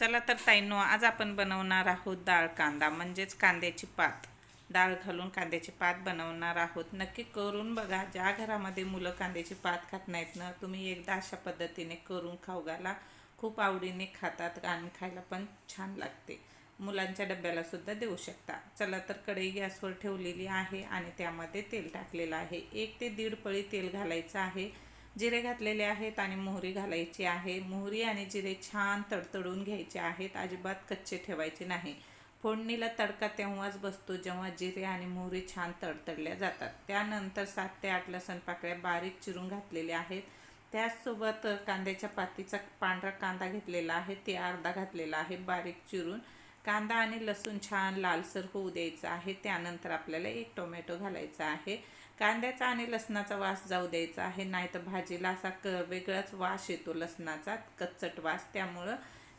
चला तर ताईंनो आज आपण बनवणार आहोत डाळ कांदा म्हणजेच कांद्याची पात. डाळ घालून कांद्याची पात बनवणार आहोत. नक्की करून बघा ज्या घरामध्ये मुलं कांद्याची पात खात नाहीत ना तुम्ही एकदा अशा पद्धतीने करून खाऊ घाला. खूप आवडीने खातात आणि खायला पण छान लागते. मुलांच्या डब्याला सुद्धा देऊ शकता. चला तर कढई गॅसवर ठेवलेली आहे आणि त्यामध्ये तेल टाकलेलं आहे. एक ते दीड पळी तेल घालायचं आहे. जिरे घातलेले आहेत आणि मोहरी घालायची आहे. मोहरी आणि जिरे छान तडतडून घ्यायचे आहेत. अजिबात कच्चे ठेवायचे नाही. फोडणीला तडका तेव्हाच बसतो जेव्हा जिरे आणि मोहरी छान तडतडल्या जातात. त्यानंतर सात ते आठ लसण पाकळ्या बारीक चिरून घातलेल्या आहेत. त्याचसोबत कांद्याच्या पातीचा पांढरा कांदा घेतलेला आहे. ते अर्धा घातलेला आहे बारीक चिरून. कांदा आणि लसूण छान लालसर होऊ द्यायचा आहे. त्यानंतर आपल्याला एक टोमॅटो घालायचा आहे. कांद्याचा आणि लसणाचा वास जाऊ द्यायचा आहे. नाही तर भाजीला असा क वेगळाच वास येतो लसणाचा कच्चट वास. त्यामुळं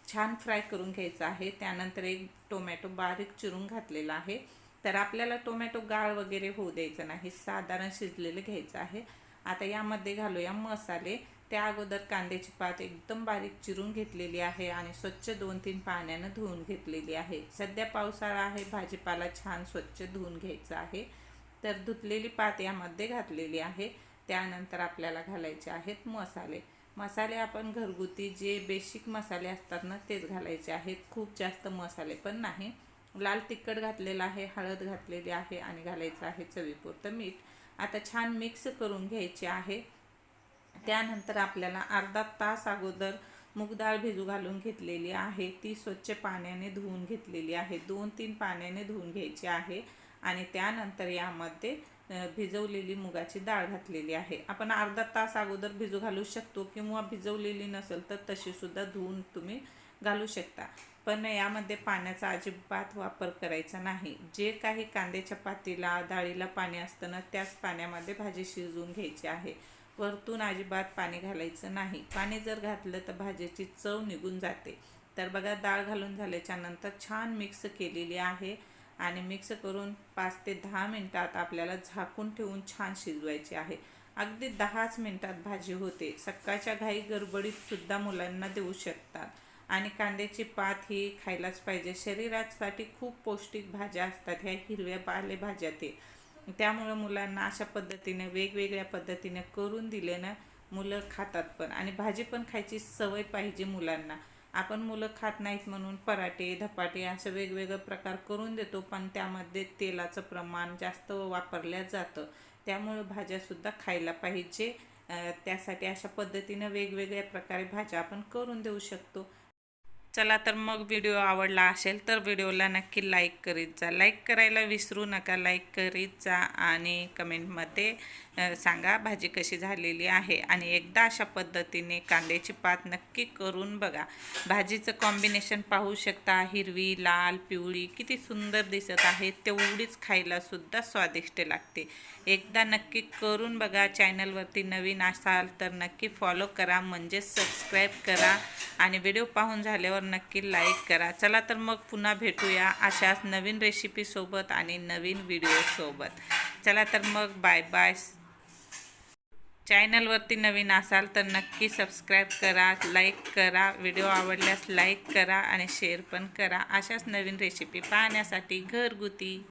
छान फ्राय करून घ्यायचा आहे. त्यानंतर एक टोमॅटो बारीक चिरून घातलेला आहे. तर आपल्याला टोमॅटो गाळ वगैरे होऊ द्यायचं नाही. साधारण शिजलेलं घ्यायचं आहे. आता यामध्ये घालूया मसाले. त्या अगोदर कांद्याची पात एकदम बारीक चिरून घेतलेली आहे आणि स्वच्छ दोन तीन पाण्यानं धुवून घेतलेली आहे. सध्या पावसाळा आहे भाजीपाला छान स्वच्छ धुवून घ्यायचा आहे. तर धुतलेली पात यामध्ये घातलेली आहे. त्यानंतर आपल्याला घालायचे आहेत मसाले. मसाले आपण घरगुती जे बेसिक मसाले असतात ना तेच घालायचे आहेत. खूप जास्त मसाले पण नाही. लाल तिखट घातलेलं आहे हळद घातलेली आहे आणि घालायचं आहे चवीपुरतं मीठ. आता छान मिक्स करून घ्यायचे आहे. त्यानंतर आपल्याला अर्धा तास अगोदर मूगडाळ भिजू घालून घेतलेली आहे. ती स्वच्छ पाण्याने धुवून घेतलेली आहे. दोन तीन पाण्याने धुवून घ्यायची आहे आणि त्यानंतर यामध्ये भिजवलेली मुगाची डाळ घातलेली आहे. आपण अर्धा तास अगोदर भिजू घालू शकतो किंवा भिजवलेली नसेल तर तशीसुद्धा धुवून तुम्ही घालू शकता. पण यामध्ये पाण्याचा अजिबात वापर करायचा नाही. जे काही कांद्याच्या पातीला डाळीला पाणी असतं ना त्याच पाण्यामध्ये भाजी शिजवून घ्यायची आहे. वरतून अजिबात पाणी घालायचं नाही. पाणी जर घातलं तर भाज्याची चव निघून जाते. तर बघा डाळ घालून झाल्याच्यानंतर छान मिक्स केलेली आहे आणि मिक्स करून पाच ते दहा मिनटात आपल्याला झाकून ठेवून छान शिजवायची आहे. अगदी दहाच मिनटात भाजी होते. सकाळच्या घाई गडबडीत सुद्धा मुलांना देऊ शकतात. आणि कांद्याची पात ही खायलाच पाहिजे. शरीरासाठी खूप पौष्टिक भाज्या असतात ह्या हिरव्या पालेभाज्या ते. त्यामुळं मुलांना अशा पद्धतीने वेगवेगळ्या पद्धतीने करून दिले ना मुलं खातात पण. आणि भाजी पण खायची सवय पाहिजे मुलांना. आपण मुलं खात नाहीत म्हणून पराठे धपाटे असं वेगवेगळे प्रकार करून देतो पण त्यामध्ये तेलाचं प्रमाण जास्त वापरल्या जातं. त्यामुळं भाज्यासुद्धा खायला पाहिजे. त्यासाठी अशा पद्धतीनं वेगवेगळ्या प्रकारे भाज्या आपण करून देऊ शकतो. चला तर मग व्हिडिओ आवडला असेल तर व्हिडिओला नक्की लाईक करीत जा. लाईक करायला विसरू नका. लाईक करीत जा आणि कमेंटमध्ये सांगा भाजी कशी झालेली आहे. आणि एकदा अशा पद्धतीने कांद्याची पात नक्की करून बघा. भाजीचं कॉम्बिनेशन पाहू शकता. हिरवी लाल पिवळी किती सुंदर दिसत आहे. तेवढीच खायलासुद्धा स्वादिष्ट लागते. एकदा नक्की करून बघा. चॅनलवरती नवीन असाल तर नक्की फॉलो करा. म्हणजे सबस्क्राईब करा. आणि व्हिडिओ पाहून झाल्यावर नक्की लाईक करा. चला तर मग पुन्हा भेटूया अशाच नवीन रेसिपीसोबत आणि नवीन व्हिडिओसोबत चला तर मग बाय बाय चॅनलवरती नवीन असाल तर नक्की सबस्क्राईब करा लाईक करा. व्हिडिओ आवडल्यास लाईक करा आणि शेअर पण करा. अशाच नवीन रेसिपी पाहण्यासाठी घरगुती